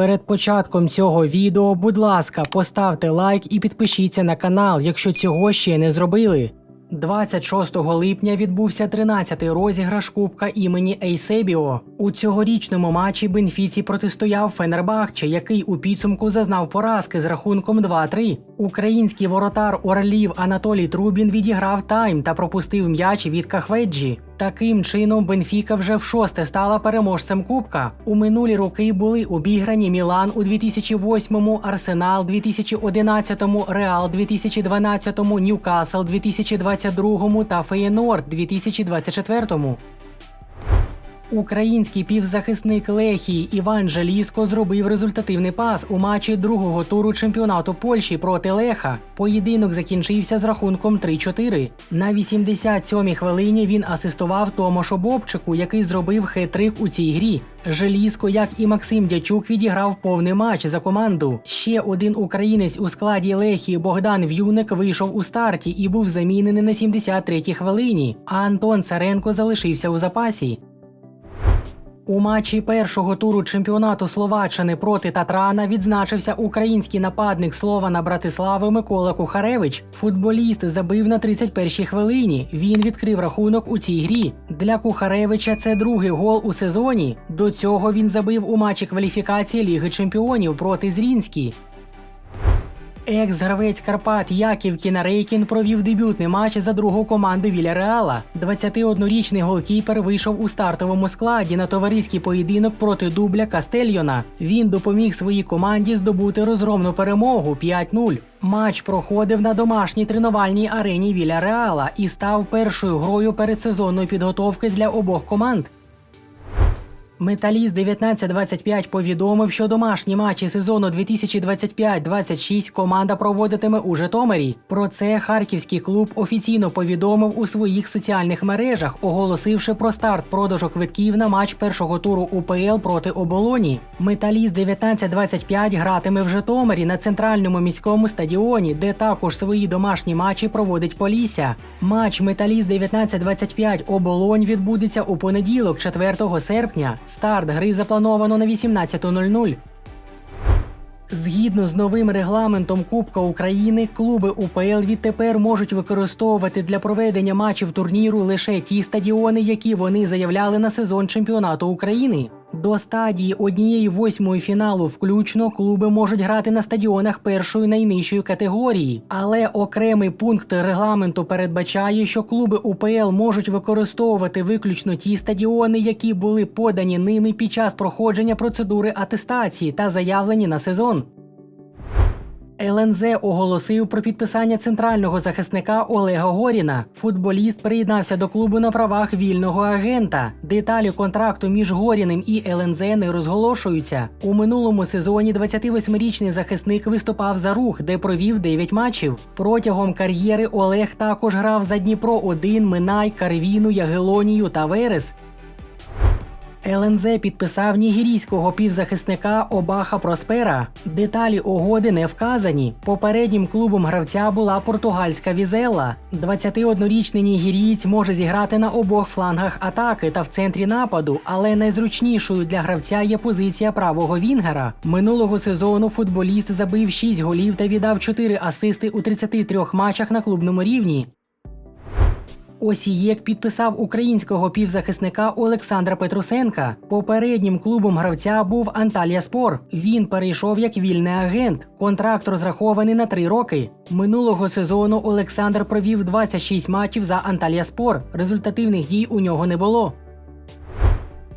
Перед початком цього відео, будь ласка, поставте лайк і підпишіться на канал, якщо цього ще не зробили. 26 липня відбувся 13-й розіграш Кубка імені Ейсебіо. У цьогорічному матчі Бенфіці протистояв Фенербахче, який у підсумку зазнав поразки з рахунком 2-3. Український воротар Орлів Анатолій Трубін відіграв тайм та пропустив м'яч від Кахведжі. Таким чином, Бенфіка вже в шосте стала переможцем Кубка. У минулі роки були обіграні Мілан у 2008-му, Арсенал 2011-му, Реал 2012-му, Ньюкасл 2022-му та Феєнорд 2024-му. Український півзахисник Лехії Іван Жаліско зробив результативний пас у матчі другого туру чемпіонату Польщі проти Леха. Поєдинок закінчився з рахунком 3-4. На 87-й хвилині він асистував Томошу Бобчику, який зробив хет-трик у цій грі. Желіско, як і Максим Дячук, відіграв повний матч за команду. Ще один українець у складі Лехії Богдан В'юник вийшов у старті і був замінений на 73-й хвилині. А Антон Царенко залишився у запасі. У матчі першого туру чемпіонату Словаччини проти Татрана відзначився український нападник Слована Братислави Микола Кухаревич. Футболіст забив на 31-й хвилині. Він відкрив рахунок у цій грі. Для Кухаревича це другий гол у сезоні. До цього він забив у матчі кваліфікації Ліги Чемпіонів проти Зрінській. Екс-гравець Карпат Яків Кінарейкін провів дебютний матч за другу команду Віляреала. 21-річний голкіпер вийшов у стартовому складі на товариський поєдинок проти дубля Кастельйона. Він допоміг своїй команді здобути розгромну перемогу 5-0. Матч проходив на домашній тренувальній арені Віляреала і став першою грою передсезонної підготовки для обох команд. Металіст 1925 повідомив, що домашні матчі сезону 2025-26 команда проводитиме у Житомирі. Про це харківський клуб офіційно повідомив у своїх соціальних мережах, оголосивши про старт продажу квитків на матч першого туру УПЛ проти оболоні. Металіст 1925 гратиме в Житомирі на центральному міському стадіоні, де також свої домашні матчі проводить Полісся. Матч Металіст 1925 оболонь відбудеться у понеділок, 4 серпня. Старт гри заплановано на 18.00. Згідно з новим регламентом Кубка України, клуби УПЛ відтепер можуть використовувати для проведення матчів турніру лише ті стадіони, які вони заявляли на сезон чемпіонату України. До стадії однієї восьмої фіналу включно клуби можуть грати на стадіонах першої найнижчої категорії, але окремий пункт регламенту передбачає, що клуби УПЛ можуть використовувати виключно ті стадіони, які були подані ними під час проходження процедури атестації та заявлені на сезон. ЛНЗ оголосив про підписання центрального захисника Олега Горіна. Футболіст приєднався до клубу на правах вільного агента. Деталі контракту між Горіним і ЛНЗ не розголошуються. У минулому сезоні 28-річний захисник виступав за рух, де провів 9 матчів. Протягом кар'єри Олег також грав за Дніпро 1 Минай, Карвіну, Ягелонію та Верес. ЛНЗ підписав нігерійського півзахисника Обаха Проспера. Деталі угоди не вказані. Попереднім клубом гравця була португальська візела. 21-річний нігерієць може зіграти на обох флангах атаки та в центрі нападу, але найзручнішою для гравця є позиція правого вінгера. Минулого сезону футболіст забив 6 голів та віддав 4 асисти у 33 матчах на клубному рівні. Осієк підписав українського півзахисника Олександра Петрусенка. Попереднім клубом гравця був Анталія Спор. Він перейшов як вільний агент. Контракт розрахований на три роки. Минулого сезону Олександр провів 26 матчів за Анталія Спор. Результативних дій у нього не було.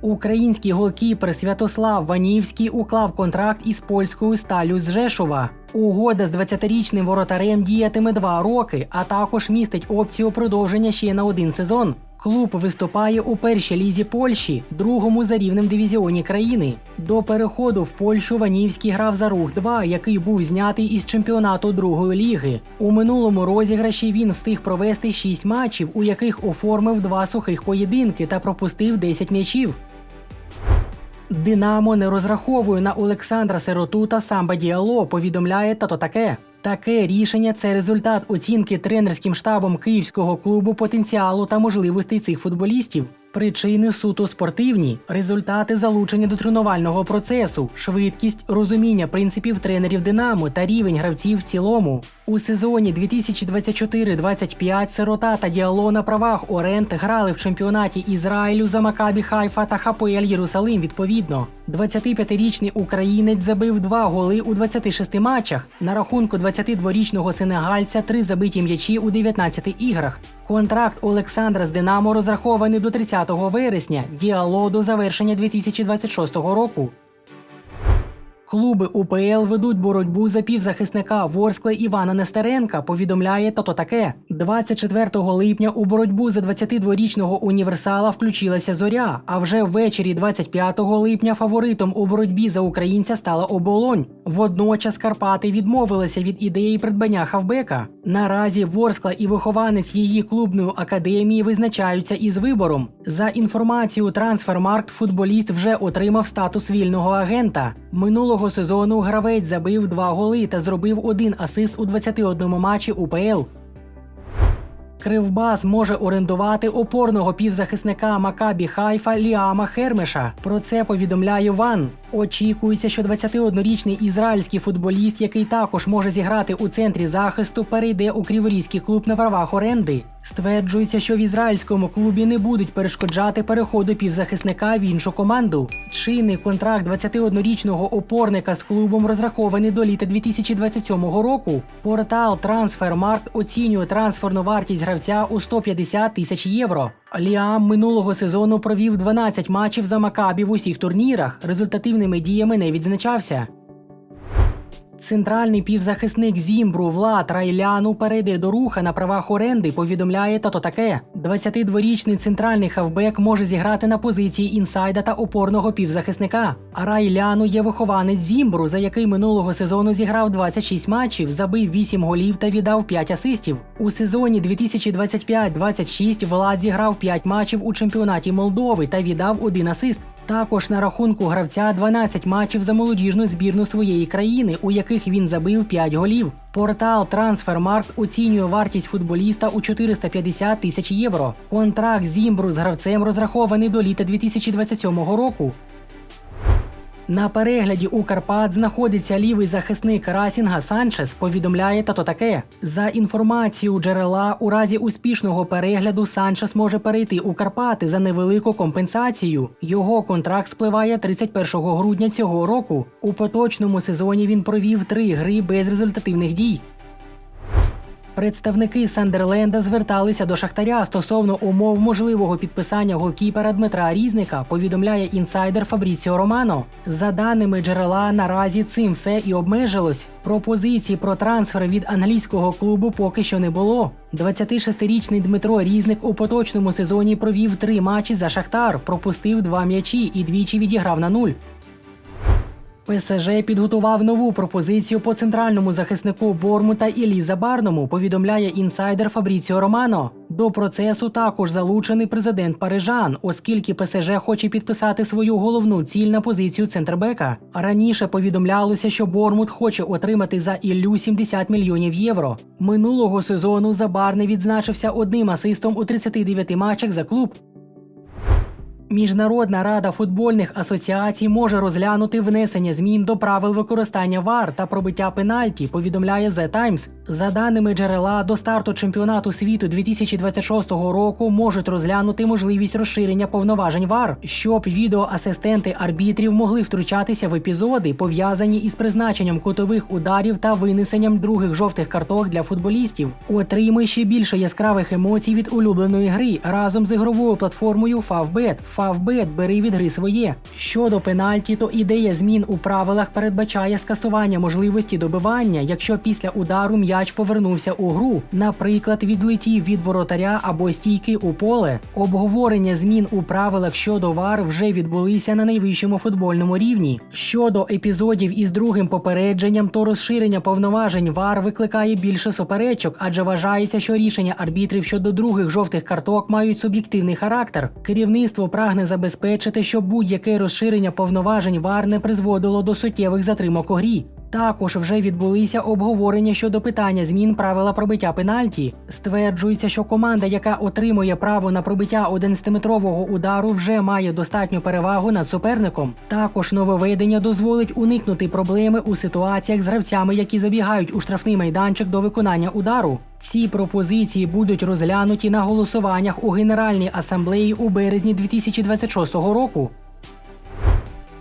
Український голкіпер Святослав Ванівський уклав контракт із польською сталю з Жешова. Угода з 20-річним воротарем діятиме два роки, а також містить опцію продовження ще на один сезон. Клуб виступає у першій лізі Польщі, другому за рівнем дивізіоні країни. До переходу в Польщу Ванівський грав за рух 2 який був знятий із чемпіонату другої ліги. У минулому розіграші він встиг провести 6 матчів, у яких оформив два сухих поєдинки та пропустив 10 м'ячів. Динамо не розраховує на Олександра Сироту та Самба Діало, повідомляє тато таке. Таке рішення це результат оцінки тренерським штабом київського клубу потенціалу та можливостей цих футболістів. Причини суто спортивні, результати залучення до тренувального процесу, швидкість, розуміння принципів тренерів Динамо та рівень гравців в цілому. У сезоні 2024-25 Сирота та Діало на правах Орент грали в чемпіонаті Ізраїлю за Макабі Хайфа та ХПЛ Єрусалим відповідно. 25-річний українець забив два голи у 26 матчах. На рахунку 22-річного сенегальця три забиті м'ячі у 19 іграх. Контракт Олександра з Динамо розрахований до 30 вересня, діало до завершення 2026 року. Клуби УПЛ ведуть боротьбу за півзахисника Ворскли Івана Нестеренка. Повідомляє тото таке. 24 липня у боротьбу за 22-річного універсала включилася зоря. А вже ввечері 25 липня фаворитом у боротьбі за українця стала оболонь. Водночас Карпати відмовилися від ідеї придбання хавбека. Наразі Ворскла і вихованець її клубної академії визначаються із вибором. За інформацією Трансфермаркт, футболіст вже отримав статус вільного агента. Минулого сезону гравець забив два голи та зробив один асист у 21 матчі УПЛ. Кривбас може орендувати опорного півзахисника Макабі Хайфа Ліама Хермеша. Про це повідомляє Ван. Очікується, що 21-річний ізраїльський футболіст, який також може зіграти у центрі захисту, перейде у криворізький клуб на правах оренди. Стверджується, що в ізраїльському клубі не будуть перешкоджати переходу півзахисника в іншу команду. Чинний контракт 21-річного опорника з клубом розрахований до літа 2027 року. Портал Трансфермаркт оцінює трансферну вартість гравця у 150 тисяч євро. Ліам минулого сезону провів 12 матчів за Макабі в усіх турнірах. Результативними діями не відзначався. Центральний півзахисник Зімбру Влад Райляну перейде до руха на правах оренди. Повідомляє тато таке. 22-річний центральний хавбек може зіграти на позиції інсайда та опорного півзахисника. Райляну є вихованець Зімбру, за який минулого сезону зіграв 26 матчів, забив 8 голів та віддав 5 асистів. У сезоні 2025-26 Влад зіграв 5 матчів у чемпіонаті Молдови та віддав один асист. Також на рахунку гравця 12 матчів за молодіжну збірну своєї країни, у яких він забив 5 голів. Портал Трансфермаркт оцінює вартість футболіста у 450 тисяч євро. Контракт Зімбру з гравцем розрахований до літа 2027 року. На перегляді у Карпат знаходиться лівий захисник Расінга Санчес. Повідомляє тато таке. За інформацією джерела, у разі успішного перегляду Санчес може перейти у Карпати за невелику компенсацію. Його контракт спливає 31 грудня цього року. У поточному сезоні він провів три гри без результативних дій. Представники Сандерленда зверталися до Шахтаря стосовно умов можливого підписання голкіпера Дмитра Різника, повідомляє інсайдер Фабріціо Романо. За даними джерела, наразі цим все і обмежилось. Пропозиції про трансфер від англійського клубу поки що не було. 26-річний Дмитро Різник у поточному сезоні провів три матчі за Шахтар, пропустив два м'ячі і двічі відіграв на нуль. ПСЖ підготував нову пропозицію по центральному захиснику Бормута Іллі Забарному, повідомляє інсайдер Фабріціо Романо. До процесу також залучений президент Парижан, оскільки ПСЖ хоче підписати свою головну ціль на позицію центрбека. Раніше повідомлялося, що Бормут хоче отримати за Іллю 70 мільйонів євро. Минулого сезону Забарний відзначився одним асистом у 39 матчах за клуб. Міжнародна рада футбольних асоціацій може розглянути внесення змін до правил використання ВАР та пробиття пенальті, повідомляє The Times. За даними джерела, до старту чемпіонату світу 2026 року можуть розглянути можливість розширення повноважень ВАР, щоб відеоасистенти арбітрів могли втручатися в епізоди, пов'язані із призначенням кутових ударів та винесенням других жовтих карток для футболістів. Отримай ще більше яскравих емоцій від улюбленої гри разом з ігровою платформою Favbet. Favbet бери від гри своє. Щодо пенальті, то ідея змін у правилах передбачає скасування можливості добивання, якщо після удару м'яч повернувся у гру, наприклад, відлетів від воротаря або стійки у поле. Обговорення змін у правилах щодо ВАР вже відбулися на найвищому футбольному рівні. Щодо епізодів із другим попередженням, то розширення повноважень ВАР викликає більше суперечок, адже вважається, що рішення арбітрів щодо других жовтих карток мають суб'єктивний характер. Керівництво прагне прагне забезпечити, щоб будь-яке розширення повноважень ВАР не призводило до суттєвих затримок у грі. Також вже відбулися обговорення щодо питання змін правила пробиття пенальті. Стверджується, що команда, яка отримує право на пробиття 11-метрового удару, вже має достатню перевагу над суперником. Також нововведення дозволить уникнути проблеми у ситуаціях з гравцями, які забігають у штрафний майданчик до виконання удару. Ці пропозиції будуть розглянуті на голосуваннях у Генеральній асамблеї у березні 2026 року.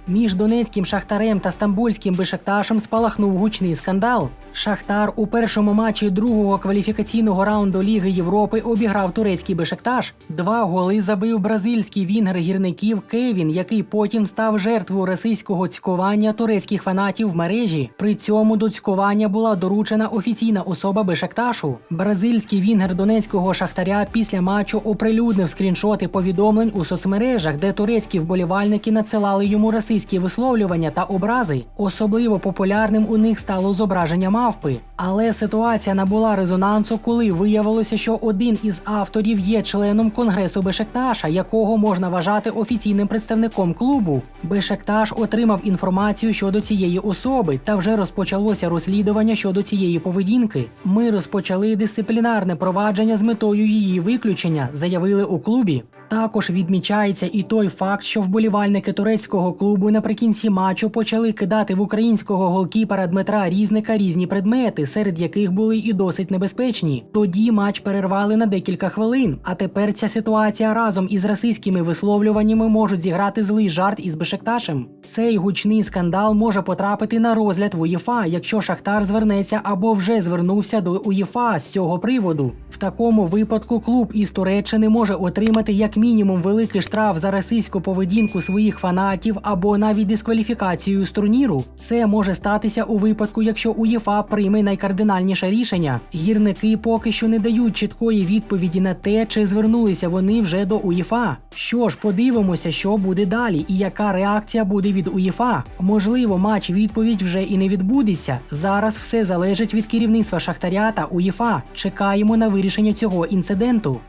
Між донецьким шахтарем та стамбульським Бешекташем спалахнув гучний скандал. Шахтар у першому матчі другого кваліфікаційного раунду Ліги Європи обіграв турецький Бешекташ. Два голи забив бразильський вінгер гірників Кевін, який потім став жертвою російського цькування турецьких фанатів в мережі. При цьому до цькування була доручена офіційна особа Бешекташу. Бразильський вінгер донецького шахтаря після матчу оприлюднив скріншоти повідомлень у соцмережах, де турецькі вболівальники надсилали йому російські висловлювання та образи. Особливо популярним у них стало зображення мавпи. Але ситуація набула резонансу, коли виявилося, що один із авторів є членом конгресу Бешекташа, якого можна вважати офіційним представником клубу. Бешекташ отримав інформацію щодо цієї особи, та вже розпочалося розслідування щодо цієї поведінки. Ми розпочали дисциплінарне провадження з метою її виключення, заявили у клубі. Також відмічається і той факт, що вболівальники турецького клубу наприкінці матчу почали кидати в українського голкіпера Дмитра Різника різні предмети, серед яких були і досить небезпечні. Тоді матч перервали на декілька хвилин. А тепер ця ситуація разом із російськими висловлюваннями можуть зіграти злий жарт із Бешекташем. Цей гучний скандал може потрапити на розгляд в УЄФА, якщо Шахтар звернеться або вже звернувся до УЄФА з цього приводу. В такому випадку клуб із Туреччини може отримати як мінімум великий штраф за російську поведінку своїх фанатів або навіть дискваліфікацію з турніру. Це може статися у випадку, якщо УЄФА прийме найкардинальніше рішення. Гірники поки що не дають чіткої відповіді на те, чи звернулися вони вже до УЄФА. Що ж, подивимося, що буде далі, і яка реакція буде від УЄФА. Можливо, матч відповідь вже і не відбудеться. Зараз все залежить від керівництва Шахтаря та УЄФА. Чекаємо на вирішення цього інциденту.